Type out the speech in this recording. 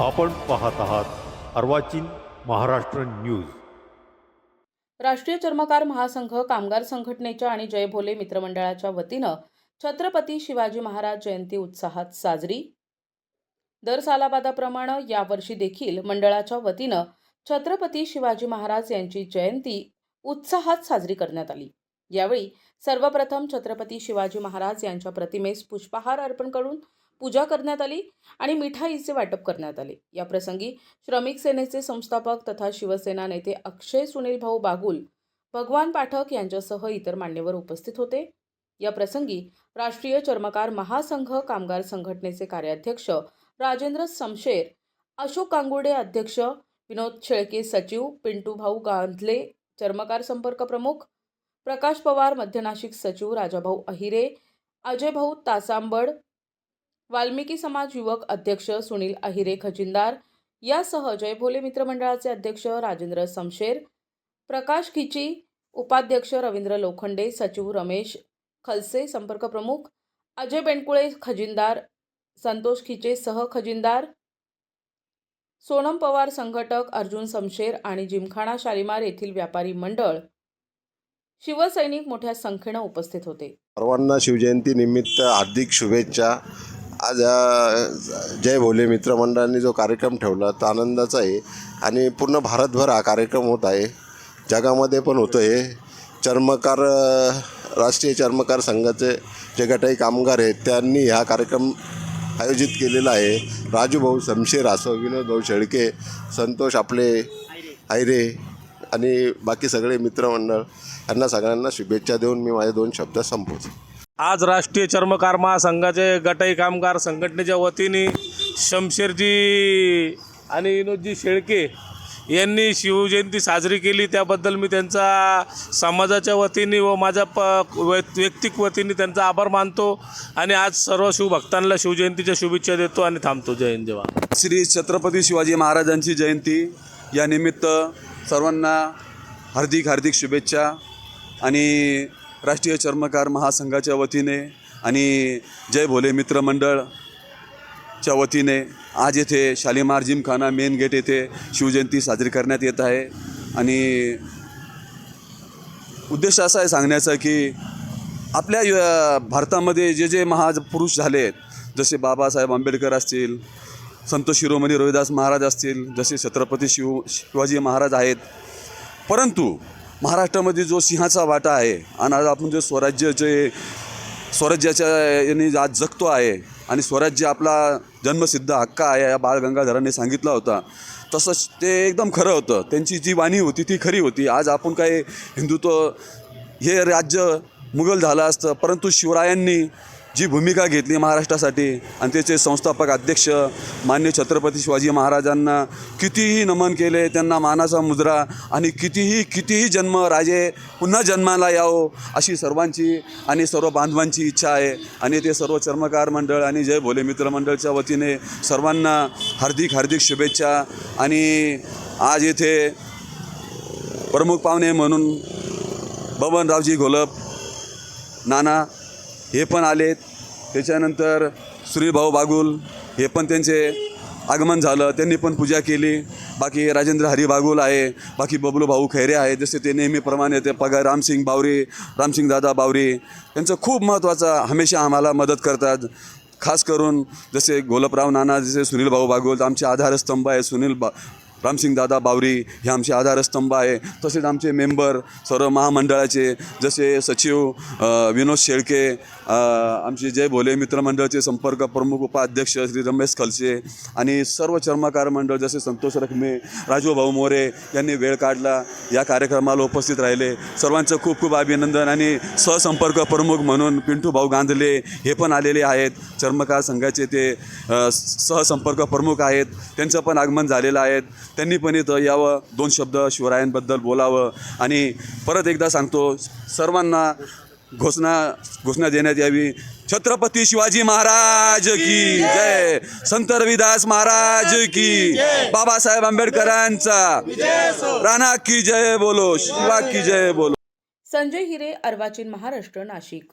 आपण पाहत आहात अर्वाचीन महाराष्ट्र न्यूज. राष्ट्रीय चर्मकार महासंघ कामगार संघटनेच्या आणि जय भोले मित्रमंडळाच्या वतीनं छत्रपती शिवाजी महाराज जयंती उत्साहात साजरी. दर सालाबादाप्रमाणे यावर्षी देखील मंडळाच्या वतीनं छत्रपती शिवाजी महाराज यांची जयंती उत्साहात साजरी करण्यात आली. यावेळी सर्वप्रथम छत्रपती शिवाजी महाराज यांच्या प्रतिमेस पुष्पहार अर्पण करून पूजा करण्यात आली आणि मिठाईचे वाटप करण्यात आले. या प्रसंगी श्रमिक सेनेचे संस्थापक तथा शिवसेना नेते अक्षय सुनील भाऊ बागुल भगवान पाठक यांच्यासह इतर मान्यवर उपस्थित होते. या प्रसंगी राष्ट्रीय चर्मकार महासंघ कामगार संघटनेचे कार्याध्यक्ष राजेंद्र समशेर अशोक कांगुडे अध्यक्ष विनोद शेळके सचिव पिंटू भाऊ गांधले चर्मकार संपर्क प्रमुख प्रकाश पवार मध्यनाशिक सचिव राजाभाऊ अहिरे अजय भाऊ तासांबड वाल्मिकी समाज युवक अध्यक्ष सुनील अहिरे खजिनदार यासह जय भोले मित्रमंडळाचे अध्यक्ष राजेंद्र समशेर प्रकाश खिची उपाध्यक्ष रवींद्र लोखंडे सचिव रमेश खलसे संपर्क प्रमुख अजय बेंडकुळे खजिनदार संतोष खिचे सह खजिनदार सोनम पवार संघटक अर्जुन समशेर आणि जिमखाना शालिमार येथील व्यापारी मंडळ. शिवसैनिक मोठ्या संख्येनं उपस्थित होते. सर्वांना शिवजयंती निमित्त हार्दिक शुभेच्छा. आज जय भोले मित्रमंडळांनी जो कार्यक्रम ठेवला तो आनंदाचा आहे. आणि पूर्ण भारतभर हा कार्यक्रम होत आहे. जगामध्ये पण होतो आहे चर्मकार राष्ट्रीय चर्मकार संघाचे जे गटाई कामगार आहेत त्यांनी हा कार्यक्रम आयोजित केलेला आहे. राजूभाऊ शमशेर असो विनोद भाऊ शेळके संतोष आपले आयरे आणि बाकी सगळे मित्रमंडळ यांना सगळ्यांना शुभेच्छा देऊन मी माझे दोन शब्द संपवतो. आज राष्ट्रीय चर्मकार महासंघाचे गटाई कामगार संघटनेच्या वतीने शमशेरजी आणि विनोदजी शेळके यांनी शिवजयंती साजरी केली. त्याबद्दल मी त्यांचा समाजाच्या वतीने व माझ्या प वैयक्तिक वतीने त्यांचा आभार मानतो आणि आज सर्व शिवभक्तांना शिवजयंतीच्या शुभेच्छा देतो आणि थांबतो. जय हिंद जय श्री छत्रपती शिवाजी महाराजांची जयंती. या निमित्त सर्वांना हार्दिक हार्दिक शुभेच्छा आणि राष्ट्रीय चर्मकार महासंघाच्या वतीने आणि जय भोले मित्र मंडळच्या वतीने आज येथे शालिमार जिमखाना मेन गेट येथे शिवजयंती साजरी करण्यात येत आहे. आणि उद्देश असा आहे सांगण्याचा की आपल्या भारतामध्ये जे जे महापुरुष झाले आहेत जसे बाबासाहेब आंबेडकर असतील संत शिरोमणी रोहिदास महाराज असतील जसे छत्रपती शिव शिवाजी महाराज आहेत परंतु महाराष्ट्रामध्ये जो सिंहाचा वाटा आहे आणि आज आपण जे स्वराज्याचे स्वराज्याच्या यांनी आज जगतो आहे आणि स्वराज्य आपला जन्मसिद्ध हक्क आहे या बाळ गंगाधरांनी सांगितला होता. तसंच ते एकदम खरं होतं. त्यांची जी वाणी होती ती खरी होती. आज आपण काय हिंदुत्व हे राज्य मुघल झालं असतं परंतु शिवरायांनी जी भूमिका घेतली महाराष्ट्रासाठी आणि त्याचे संस्थापक अध्यक्ष मान्य छत्रपती शिवाजी महाराजांना कितीही नमन केले त्यांना मानाचा मुद्रा आणि कितीही कितीही जन्म राजे पुन्हा जन्माला यावो अशी सर्वांची आणि सर्व बांधवांची इच्छा आहे. आणि ते सर्व चर्मकार मंडळ आणि जय भोले मित्र मंडळच्या वतीने सर्वांना हार्दिक हार्दिक शुभेच्छा. आणि आज येथे प्रमुख पाहुणे म्हणून बबनरावजी घोलप नाना हे पण आलेत. त्याच्यानंतर सुनीलभाऊ बागुल हे पण त्यांचे आगमन झालं. त्यांनी पण पूजा केली. बाकी राजेंद्र हरी बागुल आहे. बाकी बबलू भाऊ खैरे आहे जसे ते नेहमीप्रमाणे ते पगार रामसिंग बावरी रामसिंग दादा बावरी त्यांचं खूप महत्त्वाचं हमेशा आम्हाला मदत करतात. खास करून जसे गोलपराव नाना जसे सुनील भाऊ बागुल आमचे आधारस्तंभ आहे सुनील बा रामसिंग दादा बावरी हे आमचे आधारस्तंभ आहे. तसेच आमचे मेंबर सर्व महामंडळाचे जसे सचिव विनोद शेळके आमचे जय भोले मित्रमंडळाचे संपर्क प्रमुख उपाध्यक्ष श्री रमेश खलसे आणि सर्व चर्मकार मंडळ जसे संतोष रखमे राजू भाऊ मोरे यांनी वेळ काढला. या कार्यक्रमाला उपस्थित राहिले. सर्वांचं खूप खूप अभिनंदन आणि सहसंपर्क प्रमुख म्हणून पिंटू भाऊ गांधले हे पण आलेले आहेत. चर्मकार संघाचे ते सहसंपर्क प्रमुख आहेत. त्यांचं पण आगमन झालेलं आहे. त्यांनी पण इथं यावं दोन शब्द शिवरायांबद्दल बोलावं. आणि परत एकदा सांगतो सर्वांना घोषणा घोषणा देण्यात यावी. छत्रपती शिवाजी महाराज की जय. संत रविदास महाराज की बाबासाहेब आंबेडकरांचा. राणा की जय बोलो शिवा की जय बोलो. संजय हिरे अर्वाचीन महाराष्ट्र नाशिक.